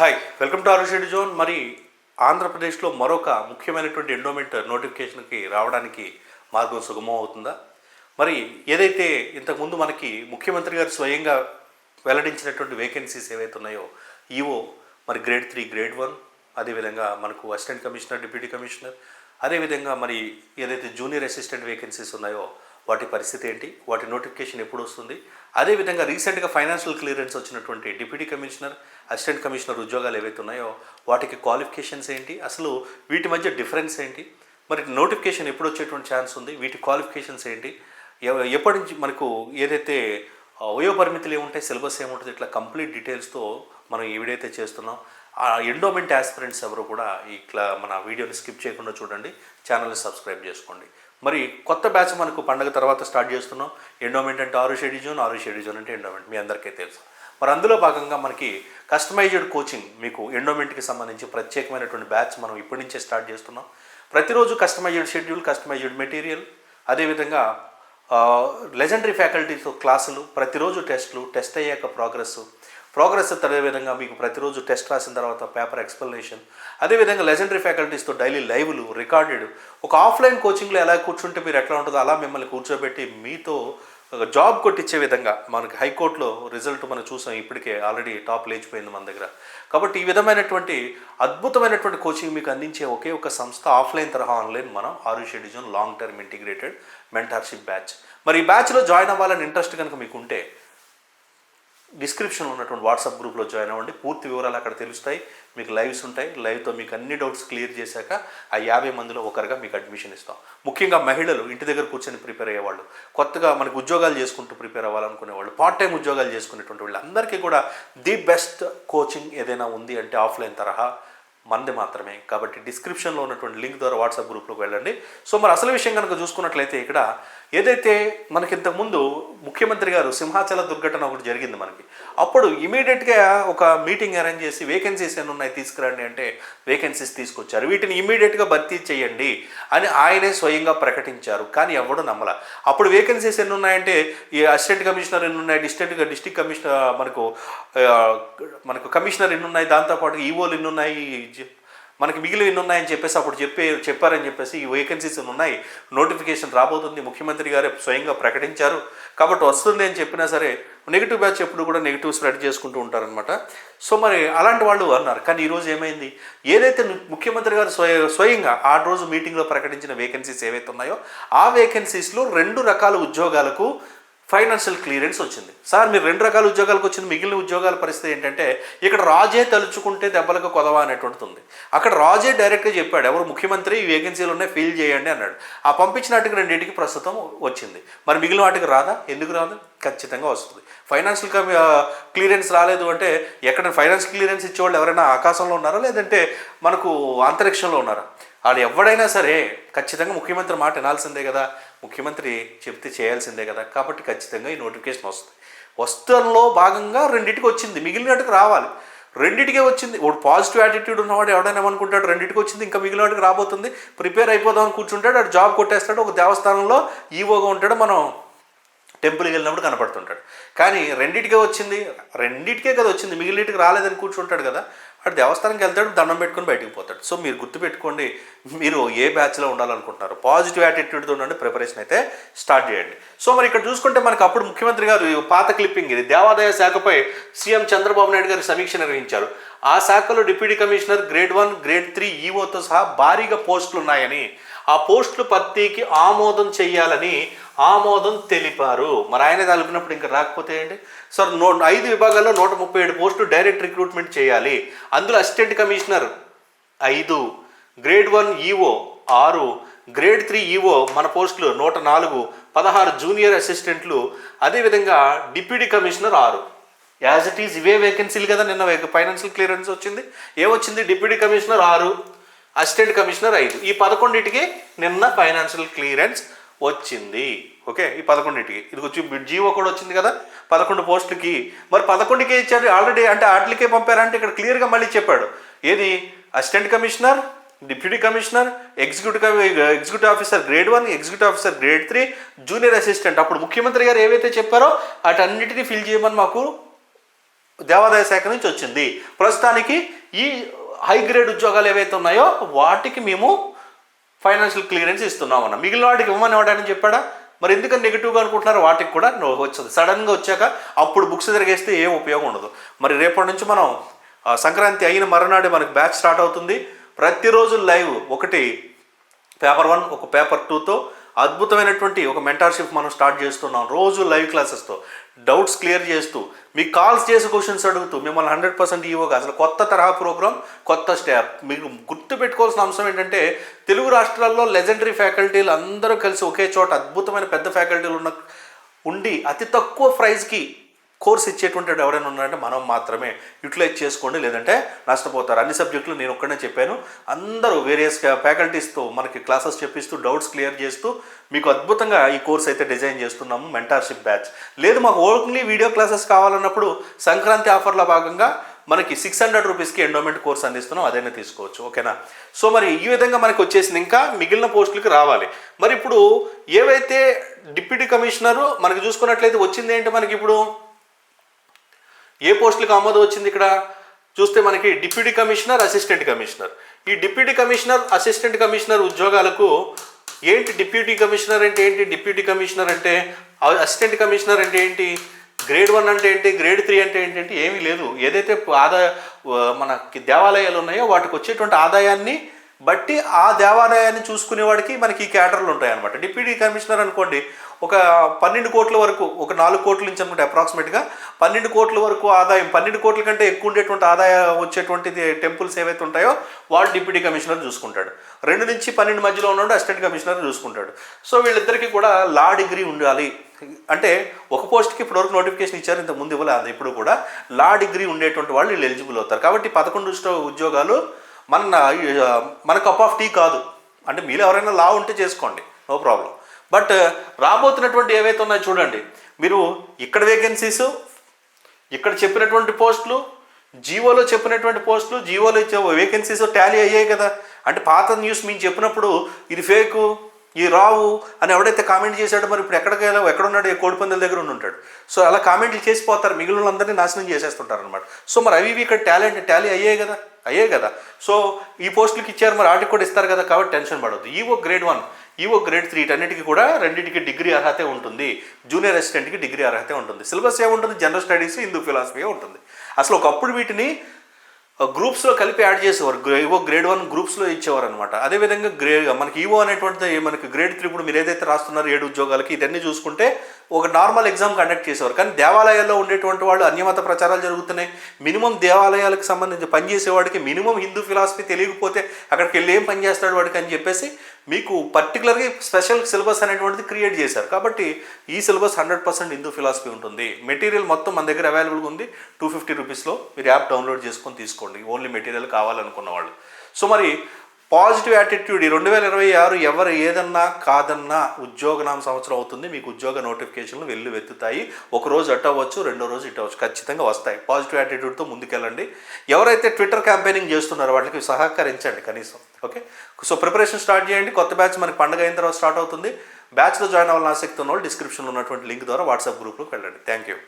Hi welcome to Arushi zone మరి ఆంధ్రప్రదేశ్లో మరొక ముఖ్యమైనటువంటి ఎండోమెంట్ నోటిఫికేషన్కి రావడానికి మార్గం సుగమం అవుతుందా? మరి ఏదైతే ఇంతకుముందు మనకి ముఖ్యమంత్రి గారు స్వయంగా వెల్లడించినటువంటి వేకెన్సీస్ ఏవైతే ఉన్నాయో ఈవో మరి గ్రేడ్ త్రీ గ్రేడ్ వన్ అదేవిధంగా మనకు అసిస్టెంట్ కమిషనర్ డిప్యూటీ కమిషనర్ అదేవిధంగా మరి ఏదైతే జూనియర్ అసిస్టెంట్ వేకెన్సీస్ ఉన్నాయో వాటి పరిస్థితి ఏంటి? వాటి నోటిఫికేషన్ ఎప్పుడు వస్తుంది? అదేవిధంగా రీసెంట్గా ఫైనాన్షియల్ క్లియరెన్స్ వచ్చినటువంటి డిప్యూటీ కమిషనర్ అసిస్టెంట్ కమిషనర్ ఉద్యోగాలు ఏవైతే ఉన్నాయో వాటికి క్వాలిఫికేషన్స్ ఏంటి? అసలు వీటి మధ్య డిఫరెన్స్ ఏంటి? మరి నోటిఫికేషన్ ఎప్పుడు వచ్చేటువంటి ఛాన్స్ ఉంది? వీటి క్వాలిఫికేషన్స్ ఏంటి? ఎప్పటి నుంచి మనకు ఏదైతే వయో పరిమితులు ఏముంటాయి సిలబస్ ఏముంటుంది ఇట్లా కంప్లీట్ డీటెయిల్స్తో మనం ఏవిడైతే చేస్తున్నాం. ఆ ఎండోమెంట్ ఆస్పిరెంట్స్ ఎవరు కూడా ఇట్లా మన వీడియోని స్కిప్ చేయకుండా చూడండి ఛానల్ని సబ్స్క్రైబ్ చేసుకోండి. మరి కొత్త బ్యాచ్ మనకు పండగ తర్వాత స్టార్ట్ చేస్తున్నాం. ఎండోమెంట్ అంటే ఆరు షెడ్యూజోన్ ఆరు షెడ్యూజోన్ అంటే ఎండోమెంట్. మీ అందరికీ తెలుసు. మరి అందులో భాగంగా మనకి కస్టమైజ్డ్ కోచింగ్ మీకు ఎండోమెంట్కి సంబంధించి ప్రత్యేకమైనటువంటి బ్యాచ్ మనం ఇప్పటి నుంచే స్టార్ట్ చేస్తున్నాం. ప్రతిరోజు కస్టమైజ్డ్ షెడ్యూల్ కస్టమైజ్డ్ మెటీరియల్ అదేవిధంగా లెజెండరీ ఫ్యాకల్టీతో క్లాసులు ప్రతిరోజు టెస్టులు టెస్ట్ అయ్యాక ప్రోగ్రెస్ ప్రోగ్రెస్ అదేవిధంగా మీకు ప్రతిరోజు టెస్ట్ రాసిన తర్వాత పేపర్ ఎక్స్ప్లెనేషన్. అదేవిధంగా లెజెండరీ ఫ్యాకల్టీస్తో డైలీ లైవ్లు రికార్డెడ్. ఒక ఆఫ్లైన్ కోచింగ్లో ఎలా కూర్చుంటే మీరు ఎట్లా ఉంటుందో అలా మిమ్మల్ని కూర్చోబెట్టి మీతో ఒక జాబ్ కొట్టించే విధంగా మనకి హైకోర్టులో రిజల్ట్ మనం చూసాం ఇప్పటికే ఆల్రెడీ టాప్ లేచిపోయింది మన దగ్గర. కాబట్టి ఈ విధమైనటువంటి అద్భుతమైనటువంటి కోచింగ్ మీకు అందించే ఒకే ఒక సంస్థ ఆఫ్లైన్ తరహా ఆన్లైన్ మనం Arushi D zone long term integrated mentorship batch. మరి ఈ బ్యాచ్లో జాయిన్ అవ్వాలని ఇంట్రెస్ట్ కనుక మీకు ఉంటే డిస్క్రిప్షన్లో ఉన్నటువంటి వాట్సాప్ గ్రూప్లో జాయిన్ అవ్వండి. పూర్తి వివరాలు అక్కడ తెలుస్తాయి. మీకు లైవ్స్ ఉంటాయి. లైవ్తో మీకు అన్ని డౌట్స్ క్లియర్ చేశాక ఆ యాభై మందిలో ఒకరిగా మీకు అడ్మిషన్ ఇస్తాం. ముఖ్యంగా మహిళలు ఇంటి దగ్గర కూర్చొని ప్రిపేర్ అయ్యేవాళ్ళు కొత్తగా మనకు ఉద్యోగాలు చేసుకుంటూ ప్రిపేర్ అవ్వాలనుకునే వాళ్ళు పార్ట్ టైం ఉద్యోగాలు చేసుకునేటువంటి వాళ్ళందరికీ కూడా ది బెస్ట్ కోచింగ్ ఏదైనా ఉంది అంటే ఆఫ్లైన్ తరహా మంది మాత్రమే. కాబట్టి డిస్క్రిప్షన్లో ఉన్నటువంటి లింక్ ద్వారా వాట్సాప్ గ్రూప్లోకి వెళ్ళండి. సో మరి అసలు విషయం కనుక చూసుకున్నట్లయితే ఇక్కడ ఏదైతే మనకి ఇంతకుముందు ముఖ్యమంత్రి గారు సింహాచల దుర్ఘటన ఒకటి జరిగింది మనకి అప్పుడు ఇమీడియట్గా ఒక మీటింగ్ అరేంజ్ చేసి వేకెన్సీస్ ఎన్ని ఉన్నాయి తీసుకురండి అంటే వేకెన్సీస్ తీసుకొచ్చారు. వీటిని ఇమీడియట్గా భర్తీ చేయండి అని ఆయనే స్వయంగా ప్రకటించారు కానీ ఎవడు నమ్మల. అప్పుడు వేకెన్సీస్ ఎన్ని ఉన్నాయంటే ఈ అసిస్టెంట్ కమిషనర్ ఎన్ని ఉన్నాయి డిస్ట్రిక్ట్ డిస్టిక్ కమిషనర్ మనకు మనకు కమిషనర్ ఎన్ని ఉన్నాయి దాంతోపాటు ఈవోలు ఎన్ని ఉన్నాయి మనకి మిగిలిన ఎన్ని ఉన్నాయని చెప్పేసి అప్పుడు చెప్పే చెప్పారని చెప్పేసి ఈ వేకెన్సీస్ ఉన్నాయి? నోటిఫికేషన్ రాబోతుంది. ముఖ్యమంత్రి గారే స్వయంగా ప్రకటించారు. కాబట్టి వస్తుంది అని చెప్పినా సరే నెగిటివ్ బ్యాచ్ ఎప్పుడు కూడా నెగిటివ్ స్ప్రెడ్ చేసుకుంటూ ఉంటారనమాట సో మరి అలాంటి వాళ్ళు అన్నారు. కానీ ఈరోజు ఏమైంది? ఏదైతే ముఖ్యమంత్రి గారు స్వయ స్వయంగా ఆ రోజు మీటింగ్లో ప్రకటించిన వేకెన్సీస్ ఏవైతే ఉన్నాయో ఆ వేకెన్సీస్లో రెండు రకాల ఉద్యోగాలకు ఫైనాన్షియల్ క్లియరెన్స్ వచ్చింది. సార్ మీరు రెండు రకాల ఉద్యోగాలకు వచ్చింది. మిగిలిన ఉద్యోగాల పరిస్థితి ఏంటంటే ఇక్కడ రాజే తలుచుకుంటే దెబ్బలకు కొదవా అనేటువంటిది ఉంది. అక్కడ రాజే డైరెక్ట్గా చెప్పాడు ఎవరు ముఖ్యమంత్రి ఈ వేకెన్సీలు ఉన్నాయి ఫిల్ చేయండి అన్నాడు. ఆ పంపించినట్టుగా రెండింటికి ప్రస్తుతం వచ్చింది. మరి మిగిలిన వాటికి రాదా? ఎందుకు రాదు? ఖచ్చితంగా వస్తుంది. ఫైనాన్షియల్ క్లియరెన్స్ రాలేదు అంటే ఎక్కడ ఫైనాన్స్ క్లియరెన్స్ ఇచ్చేవాళ్ళు ఎవరైనా ఆకాశంలో ఉన్నారా? లేదంటే మనకు అంతరిక్షంలో ఉన్నారా? వాళ్ళు ఎవడైనా సరే ఖచ్చితంగా ముఖ్యమంత్రి మాట వినాల్సిందే కదా. ముఖ్యమంత్రి చెప్తే చేయాల్సిందే కదా. కాబట్టి ఖచ్చితంగా ఈ నోటిఫికేషన్ వస్తుంది. వస్తంలో భాగంగా రెండింటికి వచ్చింది. మిగిలినట్టుకు రావాలి. రెండింటికే వచ్చింది. ఒక పాజిటివ్ యాటిట్యూడ్ ఉన్నవాడు ఎవడైనా అనుకుంటాడు రెండింటికి వచ్చింది ఇంకా మిగిలిన వాటికి రాబోతుంది. ప్రిపేర్ అయిపోదామని కూర్చుంటాడు అటు జాబ్ కొట్టేస్తాడు ఒక దేవస్థానంలో ఈవోగా ఉంటాడు మనం టెంపుల్కి వెళ్ళినప్పుడు కనపడుతుంటాడు. కానీ రెండిటికే వచ్చింది రెండిటికే కదా వచ్చింది మిగిలిటికి రాలేదని కూర్చుంటాడు కదా. వాడు దేవస్థానంకి వెళ్తాడు దండం పెట్టుకొని బయటికి పోతాడు. సో మీరు గుర్తుపెట్టుకోండి మీరు ఏ బ్యాచ్లో ఉండాలనుకుంటున్నారు? పాజిటివ్ యాటిట్యూడ్తో ఉండండి ప్రిపరేషన్ అయితే స్టార్ట్ చేయండి. సో మరి ఇక్కడ చూసుకుంటే మనకు అప్పుడు ముఖ్యమంత్రి గారు పాత క్లిప్పింగ్ ఇది దేవాదాయ శాఖపై సీఎం చంద్రబాబు నాయుడు గారు సమీక్ష నిర్వహించారు. ఆ శాఖలో deputy commissioner grade one grade three ఈఓతో సహా భారీగా పోస్టులు ఉన్నాయని ఆ పోస్టులు పత్తికి ఆమోదం చేయాలని ఆమోదం తెలిపారు. మరి ఆయన తెలిపినప్పుడు ఇంకా రాకపోతే ఏంటి? సార్ నో ఐదు విభాగాల్లో నూట ముప్పై ఏడు పోస్టులు డైరెక్ట్ రిక్రూట్మెంట్ చేయాలి. అందులో అసిస్టెంట్ కమిషనర్ ఐదు గ్రేడ్ వన్ ఈఓ ఆరు గ్రేడ్ త్రీ ఈఓ మన పోస్టులు నూట నాలుగు పదహారు జూనియర్ అసిస్టెంట్లు అదేవిధంగా డిప్యూటీ కమిషనర్ ఆరు. యాజ్ ఇట్ ఈజ్ ఇవే వేకెన్సీలు కదా నిన్న ఫైనాన్షియల్ క్లియరెన్స్ వచ్చింది. ఏమొచ్చింది? డిప్యూటీ కమిషనర్ ఆరు అసిస్టెంట్ కమిషనర్ ఐదు. ఈ పదకొండింటికి నిన్న ఫైనాన్షియల్ క్లియరెన్స్ వచ్చింది. ఓకే? ఈ పదకొండింటికి. ఇది వచ్చి జీవో కూడా వచ్చింది కదా? పదకొండు పోస్టులకి. మరి పదకొండుకే ఇచ్చారు. ఆల్రెడీ అంటే వాటికే పంపారంటే ఇక్కడ క్లియర్గా మళ్ళీ చెప్పాడు. ఏది? Assistant commissioner deputy commissioner executive executive officer grade one executive officer grade three junior assistant. అప్పుడు ముఖ్యమంత్రి గారు ఏవైతే చెప్పారో వాటన్నిటిని ఫిల్ చేయమని మాకు దేవాదాయ శాఖ నుంచి వచ్చింది. ప్రస్తుతానికి ఈ హై గ్రేడ్ ఉద్యోగాలు ఏవైతే ఉన్నాయో వాటికి మేము ఫైనాన్షియల్ క్లియరెన్స్ ఇస్తున్నాం అన్న. మిగిలిన వాటికి ఇవ్వమని వాడని చెప్పాడా? మరి ఎందుకని నెగిటివ్గా అనుకుంటున్నారు వాటికి కూడా వచ్చింది. సడన్గా వచ్చాక అప్పుడు బుక్స్ తిరిగేస్తే ఏం ఉపయోగం ఉండదు. మరి రేపటి నుంచి మనం సంక్రాంతి అయిన మరునాడు మనకి బ్యాచ్ స్టార్ట్ అవుతుంది. ప్రతిరోజు లైవ్ ఒకటి పేపర్ వన్ ఒక పేపర్ టూతో అద్భుతమైనటువంటి ఒక మెంటార్షిప్ మనం స్టార్ట్ చేస్తున్నాం రోజు లైవ్ క్లాసెస్తో డౌట్స్ క్లియర్ చేస్తూ మీకు కాల్స్ చేసి క్వశ్చన్స్ అడుగుతూ మిమ్మల్ని హండ్రెడ్ పర్సెంట్ ఇవ్వగా అసలు కొత్త తరహా ప్రోగ్రామ్ కొత్త స్టాప్ మీకు గుర్తు పెట్టుకోవాల్సిన అంశం ఏంటంటే తెలుగు రాష్ట్రాల్లో లెజెండరీ ఫ్యాకల్టీలు అందరూ కలిసి ఒకే చోట అద్భుతమైన పెద్ద ఫ్యాకల్టీలు ఉన్న ఉండి అతి తక్కువ ప్రైజ్కి కోర్స్ ఇచ్చేటువంటి ఎవరైనా ఉన్నారంటే మనం మాత్రమే యూటిలైజ్ చేసుకోండి లేదంటే నష్టపోతారు. అన్ని సబ్జెక్టులు నేను ఒక్కనే చెప్పాను. అందరూ వేరియస్ ఫ్యాకల్టీస్తో మనకి క్లాసెస్ చెప్పిస్తూ డౌట్స్ క్లియర్ చేస్తూ మీకు అద్భుతంగా ఈ కోర్స్ అయితే డిజైన్ చేస్తున్నాము మెంటార్షిప్ బ్యాచ్. లేదు మాకు ఓన్లీ వీడియో క్లాసెస్ కావాలన్నప్పుడు సంక్రాంతి ఆఫర్లో భాగంగా మనకి సిక్స్ హండ్రెడ్ రూపీస్కి ఎండోమెంట్ కోర్స్ అందిస్తున్నాం అదైనా తీసుకోవచ్చు. ఓకేనా? సో మరి ఈ విధంగా మనకి వచ్చేసింది ఇంకా మిగిలిన పోస్టులకి రావాలి. మరి ఇప్పుడు ఏవైతే డిప్యూటీ కమిషనరు మనకి చూసుకున్నట్లయితే వచ్చింది ఏంటి మనకి ఇప్పుడు? ఏ పోస్టులకు ఆమోదం వచ్చింది ఇక్కడ? చూస్తే మనకి డిప్యూటీ కమిషనర్ అసిస్టెంట్ కమిషనర్. ఈ డిప్యూటీ కమిషనర్ అసిస్టెంట్ కమిషనర్ ఉద్యోగాలకు ఏంటి డిప్యూటీ కమిషనర్ అంటే ఏంటి? డిప్యూటీ కమిషనర్ అంటే అసిస్టెంట్ కమిషనర్ అంటే ఏంటి? గ్రేడ్ వన్ అంటే ఏంటి? గ్రేడ్ త్రీ అంటే ఏంటంటే ఏమీ లేదు. ఏదైతే ఆదాయ మనకి దేవాలయాలు ఉన్నాయో వాటికి వచ్చేటువంటి ఆదాయాన్ని బట్టి ఆ దేవాలయాన్ని చూసుకునేవాడికి మనకి ఈ క్యాటర్లు ఉంటాయి అనమాట డిప్యూటీ కమిషనర్ అనుకోండి ఒక పన్నెండు కోట్ల వరకు ఒక నాలుగు కోట్ల నుంచి అనుకుంటే అప్రాక్సిమేట్గా పన్నెండు కోట్ల వరకు ఆదాయం పన్నెండు కోట్ల కంటే ఎక్కువ ఉండేటువంటి ఆదాయం వచ్చేటువంటిది టెంపుల్స్ ఏవైతే ఉంటాయో వాళ్ళు డిప్యూటీ కమిషనర్ చూసుకుంటాడు. రెండు నుంచి పన్నెండు మధ్యలో ఉన్నాడు అసిస్టెంట్ కమిషనర్ చూసుకుంటాడు. సో వీళ్ళిద్దరికీ కూడా లా డిగ్రీ ఉండాలి. అంటే ఒక పోస్ట్కి ఇప్పటివరకు నోటిఫికేషన్ ఇచ్చారు ఇంత ముందు ఇవ్వలేదు ఇప్పుడు కూడా లా డిగ్రీ ఉండేటువంటి వాళ్ళు వీళ్ళు ఎలిజిబుల్ అవుతారు. కాబట్టి పదకొండు ఉద్యోగాలు మన మన కప్ ఆఫ్ టీ కాదు. అంటే మీరు ఎవరైనా లా ఉంటే చేసుకోండి. నో ప్రాబ్లం బట్ రాబోతున్నటువంటి ఏవైతే ఉన్నాయో చూడండి. మీరు ఇక్కడ వేకెన్సీస్ ఇక్కడ చెప్పినటువంటి పోస్టులు జీవోలో చెప్పినటువంటి పోస్టులు జీవోలో ఇచ్చే వేకెన్సీస్ టాలీ అయ్యాయి కదా. అంటే పాత న్యూస్ మేము చెప్పినప్పుడు ఇది ఫేకు ఈ రావు అని ఎవడైతే కామెంట్ చేశాడో మరి ఇప్పుడు ఎక్కడికి వెళ్ళావు? ఎక్కడున్నాడు? ఏ కోడిపందుల దగ్గర ఉండి ఉంటాడు. సో అలా కామెంట్లు చేసిపోతారు. మిగిలిన అందరినీ నాశనం చేసేస్తుంటారు అనమాట సో మరి అవి ఇవి ఇక్కడ టాలెంట్ టాలీ అయ్యాయి కదా? అయ్యే కదా. సో ఈ పోస్టులకి ఇచ్చారు మరి వాటికి కూడా ఇస్తారు కదా కాబట్టి tension పడవద్దు EO grade one EO grade three అన్నిటికీ కూడా రెండింటికి డిగ్రీ అర్హత ఉంటుంది. జూనియర్ అసిస్టెంట్కి డిగ్రీ అర్హత ఉంటుంది. సిలబస్ ఏముంటుంది? జనరల్ స్టడీస్ హిందూ ఫిలాసఫీ ఉంటుంది. అసలు ఒకప్పుడు వీటిని గ్రూప్స్లో కలిపి యాడ్ చేసేవారు. ఈవో ఇవో గ్రేడ్ వన్ గ్రూప్స్లో ఇచ్చేవారు అనమాట అదేవిధంగా గ్రే మనకి e ఈవో అనేటువంటిది మనకి గ్రేడ్ త్రీ ఇప్పుడు మీరు ఏదైతే రాస్తున్నారో ఏడు ఉద్యోగాలకి ఇదన్నీ చూసుకుంటే ఒక నార్మల్ ఎగ్జామ్ కండక్ట్ చేసేవారు. కానీ దేవాలయాల్లో ఉండేటువంటి వాళ్ళు అన్యమత ప్రచారాలు జరుగుతున్నాయి. మినిమం దేవాలయాలకు సంబంధించి పనిచేసేవాడికి మినిమం హిందూ ఫిలాసఫీ తెలియకపోతే అక్కడికి వెళ్ళి ఏం పని చేస్తాడు వాడికి అని చెప్పేసి మీకు పర్టికులర్గా స్పెషల్ సిలబస్ అనేటువంటిది క్రియేట్ చేశారు. కాబట్టి ఈ syllabus hundred percent Hindu philosophy ఉంటుంది. మెటీరియల్ మొత్తం మన దగ్గర అవైలబుల్గా ఉంది. టూ ఫిఫ్టీ రూపీస్లో మీరు యాప్ డౌన్లోడ్ చేసుకొని తీసుకోండి. ఓన్లీ మెటీరియల్ కావాలనుకున్న వాళ్ళు. సో మరి పాజిటివ్ యాటిట్యూడ్ ఈ రెండు వేల ఇరవై ఆరు ఎవరు ఏదన్నా కాదన్నా ఉద్యోగనామ సంవత్సరం అవుతుంది మీకు ఉద్యోగ నోటిఫికేషన్లు వెళ్ళి వెతుతాయి ఒక రోజు అవ్వచ్చు రెండో రోజు ఇట్ అవ్వచ్చు ఖచ్చితంగా వస్తాయి. పాజిటివ్ యాటిట్యూడ్తో ముందుకెళ్ళండి. ఎవరైతే ట్విట్టర్ క్యాంపెయినింగ్ చేస్తున్నారో వాళ్ళకి సహకరించండి కనీసం ఓకే? సో ప్రిపరేషన్ స్టార్ట్ చేయండి. కొత్త బ్యాచ్ మనకి పండుగ అయిన తర్వాత స్టార్ట్ అవుతుంది. బ్యాచ్లో జాయిన్ అవ్వాలని ఆసక్తి ఉన్న వాళ్ళు డిస్క్రిప్షన్లో ఉన్నటువంటి లింక్ ద్వారా వాట్సాప్ గ్రూప్లోకి వెళ్ళండి. Thank you.